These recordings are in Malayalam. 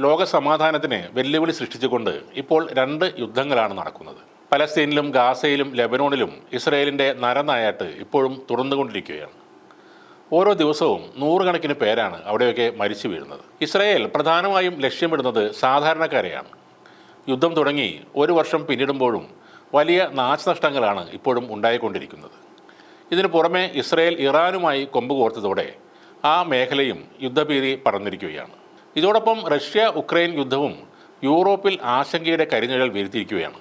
ലോക സമാധാനത്തിന് വെല്ലുവിളി സൃഷ്ടിച്ചുകൊണ്ട് ഇപ്പോൾ രണ്ട് യുദ്ധങ്ങളാണ് നടക്കുന്നത്. പലസ്തീനിലും ഗാസയിലും ലെബനോണിലും ഇസ്രയേലിന്റെ നരനായാട്ട് ഇപ്പോഴും തുറന്നുകൊണ്ടിരിക്കുകയാണ്. ഓരോ ദിവസവും നൂറുകണക്കിന് പേരാണ് അവിടെയൊക്കെ മരിച്ചു വീഴുന്നത്. ഇസ്രയേൽ പ്രധാനമായും ലക്ഷ്യമിടുന്നത് സാധാരണക്കാരെയാണ്. യുദ്ധം തുടങ്ങി ഒരു വർഷം പിന്നിടുമ്പോഴും വലിയ നാശനഷ്ടങ്ങളാണ് ഇപ്പോഴും ഉണ്ടായിക്കൊണ്ടിരിക്കുന്നത്. ഇതിനു പുറമെ ഇസ്രയേൽ ഇറാനുമായി കൊമ്പ് കോർത്തതോടെ ആ മേഖലയും യുദ്ധഭീതി പടർന്നിരിക്കുകയാണ്. ഇതോടൊപ്പം റഷ്യ ഉക്രൈൻ യുദ്ധവും യൂറോപ്പിൽ ആശങ്കയുടെ കരിനിഴൽ വീഴ്ത്തിയിരിക്കുകയാണ്.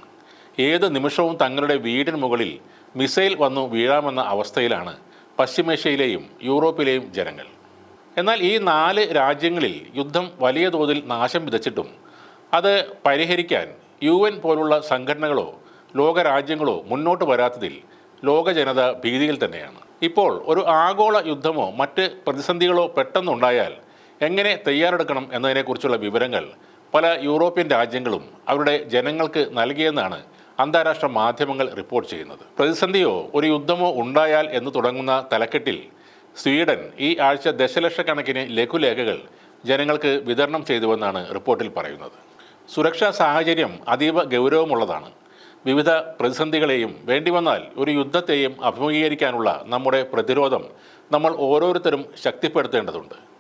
ഏത് നിമിഷവും തങ്ങളുടെ വീടിന് മുകളിൽ മിസൈൽ വന്നു വീഴാമെന്ന അവസ്ഥയിലാണ് പശ്ചിമേഷ്യയിലെയും യൂറോപ്പിലെയും ജനങ്ങൾ. എന്നാൽ ഈ നാല് രാജ്യങ്ങളിൽ യുദ്ധം വലിയ തോതിൽ നാശം വിതച്ചിട്ടും അത് പരിഹരിക്കാൻ യു എൻ പോലുള്ള സംഘടനകളോ ലോകരാജ്യങ്ങളോ മുന്നോട്ട് വരാത്തതിൽ ലോക ജനത ഭീതിയിൽ തന്നെയാണ്. ഇപ്പോൾ ഒരു ആഗോള യുദ്ധമോ മറ്റ് പ്രതിസന്ധികളോ പെട്ടെന്നുണ്ടായാൽ എങ്ങനെ തയ്യാറെടുക്കണം എന്നതിനെക്കുറിച്ചുള്ള വിവരങ്ങൾ പല യൂറോപ്യൻ രാജ്യങ്ങളും അവരുടെ ജനങ്ങൾക്ക് നൽകിയെന്നാണ് അന്താരാഷ്ട്ര മാധ്യമങ്ങൾ റിപ്പോർട്ട് ചെയ്യുന്നത്. പ്രതിസന്ധിയോ ഒരു യുദ്ധമോ ഉണ്ടായാൽ എന്ന് തുടങ്ങുന്ന തലക്കെട്ടിൽ സ്വീഡൻ ഈ ആഴ്ച ദശലക്ഷക്കണക്കിന് ലഘുലേഖകൾ ജനങ്ങൾക്ക് വിതരണം ചെയ്തുവെന്നാണ് റിപ്പോർട്ടിൽ പറയുന്നത്. സുരക്ഷാ സാഹചര്യം അതീവ ഗൗരവമുള്ളതാണ്. വിവിധ പ്രതിസന്ധികളെയും വേണ്ടിവന്നാൽ ഒരു യുദ്ധത്തെയും അഭിമുഖീകരിക്കാനുള്ള നമ്മുടെ പ്രതിരോധം നമ്മൾ ഓരോരുത്തരും ശക്തിപ്പെടുത്തേണ്ടതുണ്ട്.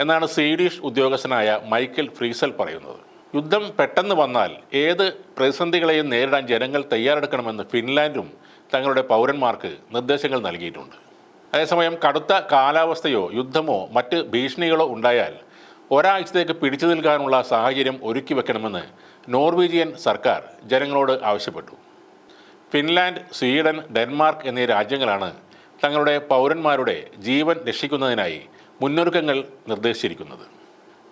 എന്നാണ് സ്വീഡിഷ് ഉദ്യോഗസ്ഥനായ മൈക്കൽ ഫ്രീസൽ പറയുന്നത്. യുദ്ധം പെട്ടെന്ന് വന്നാൽ ഏത് പ്രതിസന്ധികളെയും നേരിടാൻ ജനങ്ങൾ തയ്യാറെടുക്കണമെന്ന് ഫിൻലാൻഡും തങ്ങളുടെ പൗരന്മാർക്ക് നിർദ്ദേശങ്ങൾ നൽകിയിട്ടുണ്ട്. അതേസമയം കടുത്ത കാലാവസ്ഥയോ യുദ്ധമോ മറ്റ് ഭീഷണികളോ ഉണ്ടായാൽ ഒരാഴ്ചത്തേക്ക് പിടിച്ചു നിൽക്കാനുള്ള സാഹചര്യം ഒരുക്കി വെക്കണമെന്ന് നോർവീജിയൻ സർക്കാർ ജനങ്ങളോട് ആവശ്യപ്പെട്ടു. ഫിൻലാൻഡ് സ്വീഡൻ ഡെൻമാർക്ക് എന്നീ രാജ്യങ്ങളാണ് തങ്ങളുടെ പൗരന്മാരുടെ ജീവൻ രക്ഷിക്കുന്നതിനായി മുന്നൊരുക്കങ്ങൾ നിർദ്ദേശിച്ചിരിക്കുന്നത്.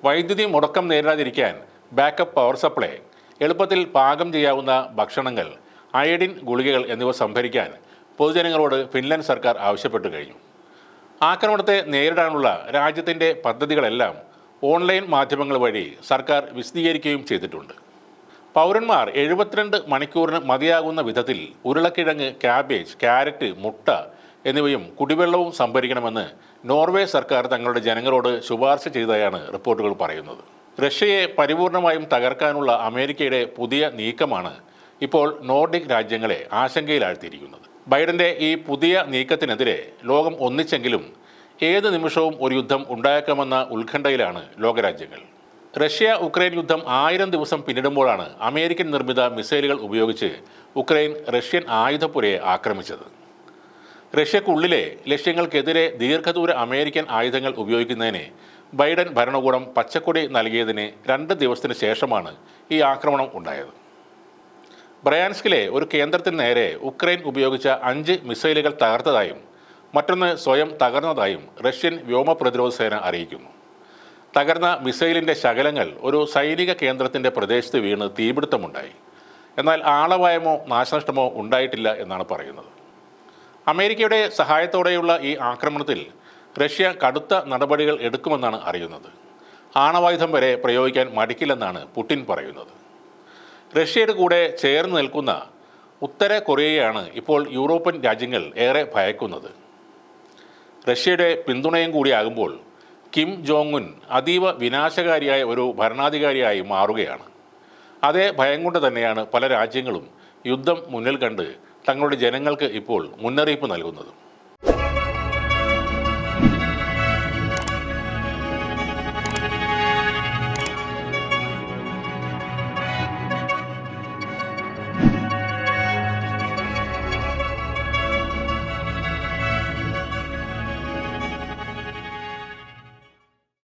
വൈദ്യുതി മുടക്കം നേരിടാതിരിക്കാൻ ബാക്കപ്പ് പവർ സപ്ലൈ എളുപ്പത്തിൽ പാകം ചെയ്യാവുന്ന ഭക്ഷണങ്ങൾ അയഡിൻ ഗുളികകൾ എന്നിവ സംഭരിക്കാൻ പൊതുജനങ്ങളോട് ഫിൻലൻഡ് സർക്കാർ ആവശ്യപ്പെട്ടു കഴിഞ്ഞു. ആക്രമണത്തെ നേരിടാനുള്ള രാജ്യത്തിന്റെ പദ്ധതികളെല്ലാം ഓൺലൈൻ മാധ്യമങ്ങൾ വഴി സർക്കാർ വിശദീകരിക്കുകയും ചെയ്തിട്ടുണ്ട്. പൗരന്മാർ എഴുപത്തിരണ്ട് മണിക്കൂറിന് മതിയാകുന്ന വിധത്തിൽ ഉരുളക്കിഴങ്ങ് ക്യാബേജ് ക്യാരറ്റ് മുട്ട എന്നിവയും കുടിവെള്ളവും സംഭരിക്കണമെന്ന് നോർവേ സർക്കാർ തങ്ങളുടെ ജനങ്ങളോട് ശുപാർശ ചെയ്തതായാണ് റിപ്പോർട്ടുകൾ പറയുന്നത്. റഷ്യയെ പരിപൂർണമായും തകർക്കാനുള്ള അമേരിക്കയുടെ പുതിയ നീക്കമാണ് ഇപ്പോൾ നോർഡിക് രാജ്യങ്ങളെ ആശങ്കയിലാഴ്ത്തിയിരിക്കുന്നത്. ബൈഡന്റെ ഈ പുതിയ നീക്കത്തിനെതിരെ ലോകം ഒന്നിച്ചെങ്കിലും ഏത് നിമിഷവും ഒരു യുദ്ധം ഉണ്ടായേക്കാമെന്ന ഉത്കണ്ഠയിലാണ് ലോകരാജ്യങ്ങൾ. റഷ്യ ഉക്രൈൻ യുദ്ധം ആയിരം ദിവസം പിന്നിടുമ്പോഴാണ് അമേരിക്കൻ നിർമ്മിത മിസൈലുകൾ ഉപയോഗിച്ച് ഉക്രൈൻ റഷ്യൻ ആയുധപ്പുരയെ ആക്രമിച്ചത്. റഷ്യക്കുള്ളിലെ ലക്ഷ്യങ്ങൾക്കെതിരെ ദീർഘദൂര അമേരിക്കൻ ആയുധങ്ങൾ ഉപയോഗിക്കുന്നതിന് ബൈഡൻ ഭരണകൂടം പച്ചക്കൊടി നൽകിയതിന് രണ്ട് ദിവസത്തിന് ശേഷമാണ് ഈ ആക്രമണം ഉണ്ടായത്. ബ്രയാൻസ്കിലെ ഒരു കേന്ദ്രത്തിന് നേരെ ഉക്രൈൻ ഉപയോഗിച്ച അഞ്ച് മിസൈലുകൾ തകർത്തതായും മറ്റൊന്ന് സ്വയം തകർന്നതായും റഷ്യൻ വ്യോമ പ്രതിരോധ സേന അറിയിക്കുന്നു. തകർന്ന മിസൈലിന്റെ ശകലങ്ങൾ ഒരു സൈനിക കേന്ദ്രത്തിന്റെ പ്രദേശത്ത് വീണ് തീപിടുത്തമുണ്ടായി. എന്നാൽ ആളപായമോ നാശനഷ്ടമോ ഉണ്ടായിട്ടില്ല എന്നാണ് പറയുന്നത്. അമേരിക്കയുടെ സഹായത്തോടെയുള്ള ഈ ആക്രമണത്തിൽ റഷ്യ കടുത്ത നടപടികൾ എടുക്കുമെന്നാണ് അറിയുന്നത്. ആണവായുധം വരെ പ്രയോഗിക്കാൻ മടിക്കില്ലെന്നാണ് പുടിൻ പറയുന്നത്. റഷ്യയുടെ കൂടെ ചേർന്ന് നിൽക്കുന്ന ഉത്തര കൊറിയയാണ് ഇപ്പോൾ യൂറോപ്യൻ രാജ്യങ്ങൾ ഏറെ ഭയക്കുന്നത്. റഷ്യയുടെ പിന്തുണയും കൂടിയാകുമ്പോൾ കിം ജോങ് ഉൻ അതീവ വിനാശകാരിയായ ഒരു ഭരണാധികാരിയായി മാറുകയാണ്. അതേ ഭയം കൊണ്ട് തന്നെയാണ് പല രാജ്യങ്ങളും യുദ്ധം മുന്നിൽ കണ്ട് തങ്ങളുടെ ജനങ്ങൾക്ക് ഇപ്പോൾ മുന്നറിയിപ്പ് നൽകുന്നതും.